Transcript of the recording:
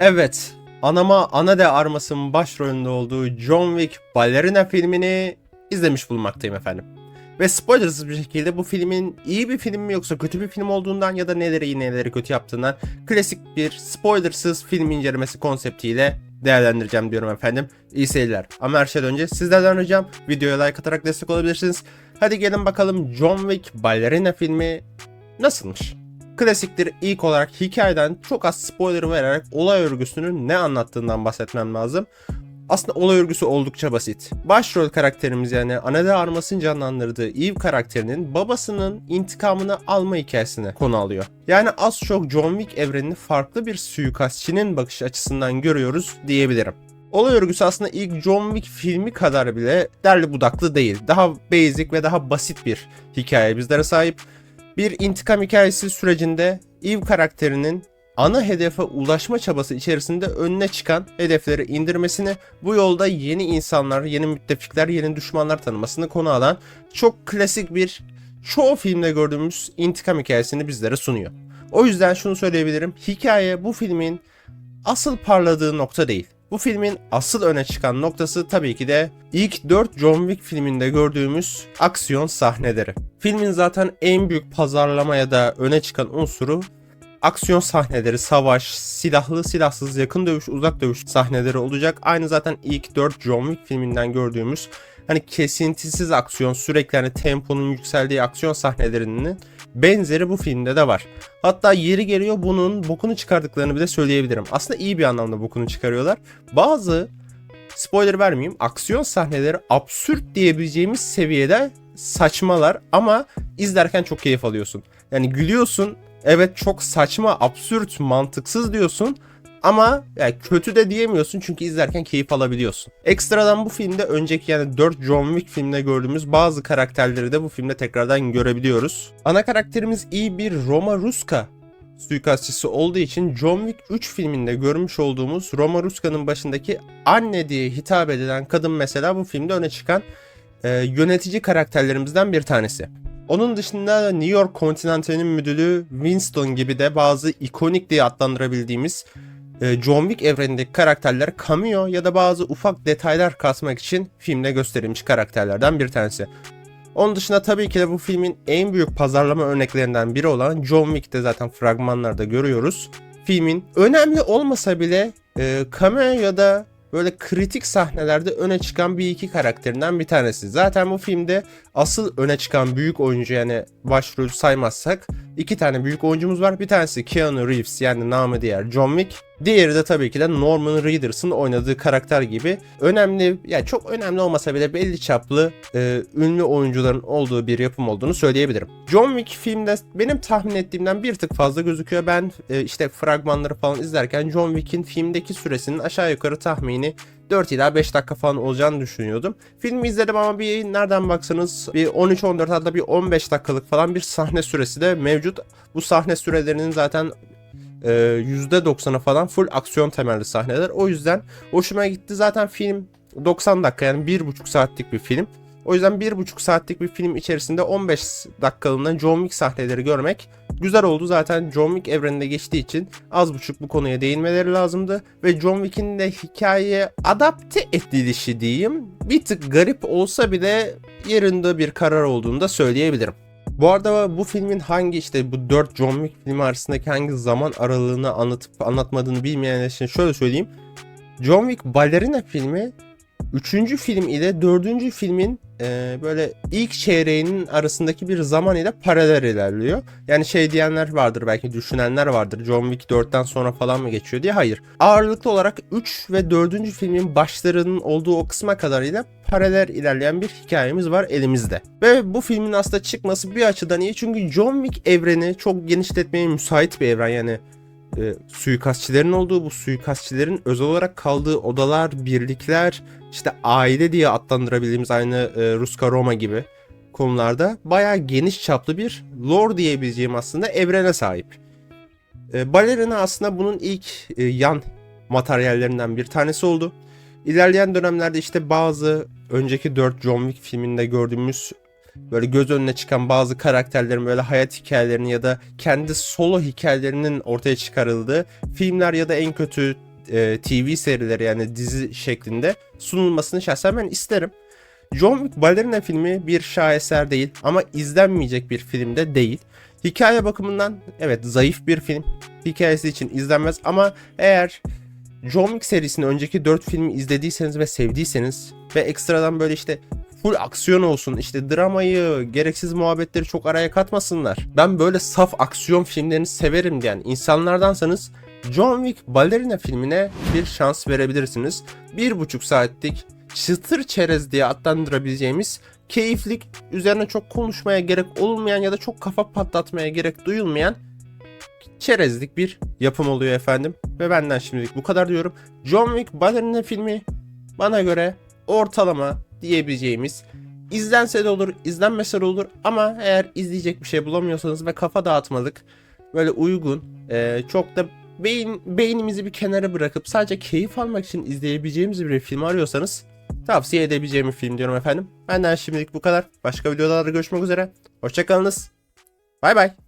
Evet, anama ana de armasının başrolünde olduğu John Wick Ballerina filmini izlemiş bulunmaktayım efendim. Ve spoilersız bir şekilde bu filmin iyi bir film mi yoksa kötü bir film olduğundan ya da neleri iyi neleri kötü yaptığından klasik bir spoilersız film incelemesi konseptiyle değerlendireceğim diyorum efendim. İyi seyirler. Ama her şeyden önce sizlerden ricam videoya like atarak destek olabilirsiniz. Hadi gelin bakalım John Wick Ballerina filmi nasılmış? Klasiktir ilk olarak hikayeden çok az spoiler vererek olay örgüsünün ne anlattığından bahsetmem lazım. Aslında olay örgüsü oldukça basit. Başrol karakterimiz yani Anne de Armas'ın canlandırdığı Eve karakterinin babasının intikamını alma hikayesine konu alıyor. Yani az çok John Wick evrenini farklı bir suikastçinin bakış açısından görüyoruz diyebilirim. Olay örgüsü aslında ilk John Wick filmi kadar bile derli budaklı değil. Daha basic ve daha basit bir hikaye bizlere sahip. Bir intikam hikayesi sürecinde Eve karakterinin ana hedefe ulaşma çabası içerisinde önüne çıkan hedefleri indirmesini, bu yolda yeni insanlar, yeni müttefikler, yeni düşmanlar tanımasını konu alan çok klasik bir çoğu filmde gördüğümüz intikam hikayesini bizlere sunuyor. O yüzden şunu söyleyebilirim. Hikaye bu filmin asıl parladığı nokta değil. Bu filmin asıl öne çıkan noktası tabii ki de ilk 4 John Wick filminde gördüğümüz aksiyon sahneleri. Filmin zaten en büyük pazarlama ya da öne çıkan unsuru aksiyon sahneleri, savaş, silahlı, silahsız, yakın dövüş, uzak dövüş sahneleri olacak. Aynı zaten ilk 4 John Wick filminden gördüğümüz hani kesintisiz aksiyon, sürekli hani temponun yükseldiği aksiyon sahnelerinin benzeri bu filmde de var. Hatta yeri geliyor bunun bokunu çıkardıklarını bile söyleyebilirim. Aslında iyi bir anlamda bokunu çıkarıyorlar. Bazı spoiler vermeyeyim aksiyon sahneleri absürt diyebileceğimiz seviyede saçmalar ama izlerken çok keyif alıyorsun. Yani gülüyorsun evet çok saçma, absürt, mantıksız diyorsun ama yani kötü de diyemiyorsun çünkü izlerken keyif alabiliyorsun. Ekstradan bu filmde önceki yani 4 John Wick filmde gördüğümüz bazı karakterleri de bu filmde tekrardan görebiliyoruz. Ana karakterimiz iyi bir Roma Ruska suikastçısı olduğu için John Wick 3 filminde görmüş olduğumuz Roma Ruska'nın başındaki anne diye hitap edilen kadın mesela bu filmde öne çıkan e, yönetici karakterlerimizden bir tanesi. Onun dışında New York Continental'in müdürü Winston gibi de bazı ikonik diye adlandırabildiğimiz e, John Wick evrenindeki karakterler cameo ya da bazı ufak detaylar kasmak için filmde gösterilmiş karakterlerden bir tanesi. Onun dışında tabii ki de bu filmin en büyük pazarlama örneklerinden biri olan John Wick'te zaten fragmanlarda görüyoruz. Filmin önemli olmasa bile e, cameo ya da böyle kritik sahnelerde öne çıkan bir iki karakterinden bir tanesi. Zaten bu filmde asıl öne çıkan büyük oyuncu yani başrol saymazsak iki tane büyük oyuncumuz var. Bir tanesi Keanu Reeves yani namı diğer John Wick. Diğeri de tabii ki de Norman Reeders'ın oynadığı karakter gibi önemli, yani çok önemli olmasa bile belli çaplı e, ünlü oyuncuların olduğu bir yapım olduğunu söyleyebilirim. John Wick filmde benim tahmin ettiğimden bir tık fazla gözüküyor. Ben e, işte fragmanları falan izlerken John Wick'in filmdeki süresinin aşağı yukarı tahmini 4 ila 5 dakika falan olacağını düşünüyordum. Filmi izledim ama bir nereden baksanız bir 13-14 hatta bir 15 dakikalık falan bir sahne süresi de mevcut. Bu sahne sürelerinin zaten e, %90'ı falan full aksiyon temelli sahneler. O yüzden hoşuma gitti. Zaten film 90 dakika yani 1,5 saatlik bir film. O yüzden 1,5 saatlik bir film içerisinde 15 dakikalığına John Wick sahneleri görmek güzel oldu. Zaten John Wick evreninde geçtiği için az buçuk bu konuya değinmeleri lazımdı. Ve John Wick'in de hikayeye adapte edilişi diyeyim bir tık garip olsa bile yerinde bir karar olduğunu da söyleyebilirim. Bu arada bu filmin hangi işte bu 4 John Wick filmi arasındaki hangi zaman aralığını anlatıp anlatmadığını bilmeyenler için şöyle söyleyeyim. John Wick Ballerina filmi 3. film ile 4. filmin e, böyle ilk çeyreğinin arasındaki bir zaman ile paralel ilerliyor. Yani şey diyenler vardır belki düşünenler vardır. John Wick 4'ten sonra falan mı geçiyor diye. Hayır. Ağırlıklı olarak 3 ve 4. filmin başlarının olduğu o kısma kadarıyla paralel ilerleyen bir hikayemiz var elimizde. Ve bu filmin aslında çıkması bir açıdan iyi çünkü John Wick evreni çok genişletmeye müsait bir evren yani e, suikastçilerin olduğu bu suikastçilerin özel olarak kaldığı odalar, birlikler, işte aile diye adlandırabildiğimiz aynı e, Ruska Roma gibi konularda bayağı geniş çaplı bir lore diyebileceğim aslında evrene sahip. E, Ballerina aslında bunun ilk e, yan materyallerinden bir tanesi oldu. İlerleyen dönemlerde işte bazı önceki 4 John Wick filminde gördüğümüz böyle göz önüne çıkan bazı karakterlerin böyle hayat hikayelerinin ya da kendi solo hikayelerinin ortaya çıkarıldığı filmler ya da en kötü e, TV serileri yani dizi şeklinde sunulmasını şahsen ben isterim. John Wick Ballerina filmi bir şaheser değil ama izlenmeyecek bir film de değil. Hikaye bakımından evet zayıf bir film. Hikayesi için izlenmez ama eğer John Wick serisinin önceki 4 filmi izlediyseniz ve sevdiyseniz ve ekstradan böyle işte full aksiyon olsun işte dramayı gereksiz muhabbetleri çok araya katmasınlar. Ben böyle saf aksiyon filmlerini severim diyen insanlardansanız John Wick Ballerina filmine bir şans verebilirsiniz. Bir buçuk saatlik çıtır çerez diye adlandırabileceğimiz keyiflik üzerine çok konuşmaya gerek olmayan ya da çok kafa patlatmaya gerek duyulmayan çerezlik bir yapım oluyor efendim. Ve benden şimdilik bu kadar diyorum. John Wick Ballerina filmi bana göre ortalama diyebileceğimiz izlense de olur, izlenmese de olur ama eğer izleyecek bir şey bulamıyorsanız ve kafa dağıtmalık böyle uygun, e, çok da beyin beynimizi bir kenara bırakıp sadece keyif almak için izleyebileceğimiz bir film arıyorsanız tavsiye edebileceğim bir film diyorum efendim. Benden şimdilik bu kadar. Başka videolarda görüşmek üzere. Hoşçakalınız. Bay bay.